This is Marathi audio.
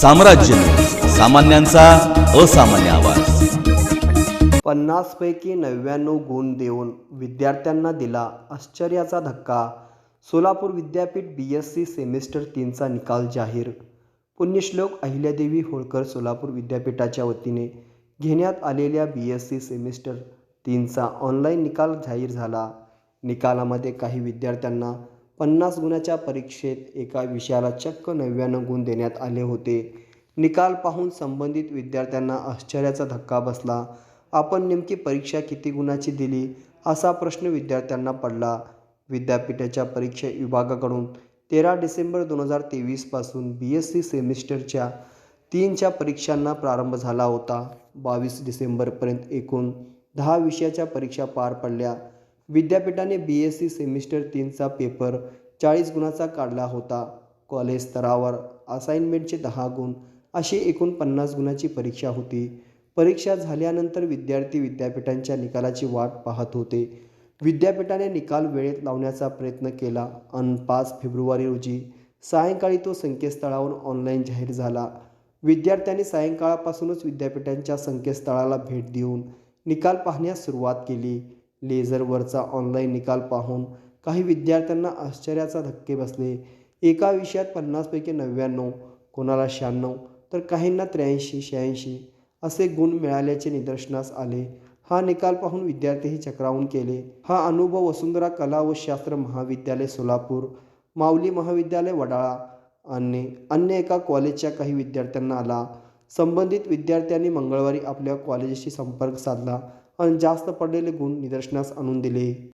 साम्राज्य. सामान्यांचा असामान्य आवाज. पन्नासपैकी नव्याण्णव गुण देऊन विद्यार्थ्यांना दिला आश्चर्याचा धक्का. सोलापूर विद्यापीठ बी एस सी सेमिस्टर तीनचा निकाल जाहीर. पुण्यश्लोक अहिल्यादेवी होळकर सोलापूर विद्यापीठाच्या वतीने घेण्यात आलेल्या बी एस सी सेमिस्टर तीनचा ऑनलाईन निकाल जाहीर झाला. निकालामध्ये काही विद्यार्थ्यांना पन्नास गुणाच्या परीक्षेत एका विषयाला चक्क नव्याण्णव गुण देण्यात आले होते. निकाल पाहून संबंधित विद्यार्थ्यांना आश्चर्याचा धक्का बसला. आपण नेमकी परीक्षा किती गुणाची दिली? असा प्रश्न विद्यार्थ्यांना पडला. विद्यापीठाच्या परीक्षा विभागाकडून तेरा डिसेंबर दोन हजार तेवीसपासून बी एस सी सेमिस्टरच्या तीनच्या परीक्षांना प्रारंभ झाला होता. बावीस डिसेंबरपर्यंत एकूण दहा विषयाच्या परीक्षा पार पडल्या. विद्यापीठाने बी एस सी सेमिस्टर तीनचा पेपर चाळीस गुणाचा काढला होता. कॉलेज स्तरावर असाइनमेंटचे दहा गुण अशी एकूण पन्नास गुणाची परीक्षा होती. परीक्षा झाल्यानंतर विद्यार्थी विद्यापीठांच्या निकालाची वाट पाहत होते. विद्यापीठाने निकाल वेळेत लावण्याचा प्रयत्न केला. अन पाच फेब्रुवारी रोजी सायंकाळी तो संकेतस्थळावर ऑनलाईन जाहीर झाला. विद्यार्थ्यांनी सायंकाळापासूनच विद्यापीठांच्या संकेतस्थळाला भेट देऊन निकाल पाहण्यास सुरुवात केली. लेझरवरचा ऑनलाईन निकाल पाहून काही विद्यार्थ्यांना आश्चर्याचा धक्के बसले. एका विषयात पन्नासपैकी नव्याण्णव कोणाला शहाण्णव तर काहींना त्र्याऐंशी शहाऐंशी असे गुण मिळाल्याचे निदर्शनास आले. हा निकाल पाहून विद्यार्थीही चक्रावून केले. हा अनुभव वसुंधरा कला व शास्त्र महाविद्यालय सोलापूर माऊली महाविद्यालय वडाळा आणि अन्य एका कॉलेजच्या काही विद्यार्थ्यांना आला. संबंधित विद्यार्थ्यांनी मंगळवारी आपल्या कॉलेजशी संपर्क साधला आणि जास्त पडलेले गुण निदर्शनास आणून दिले.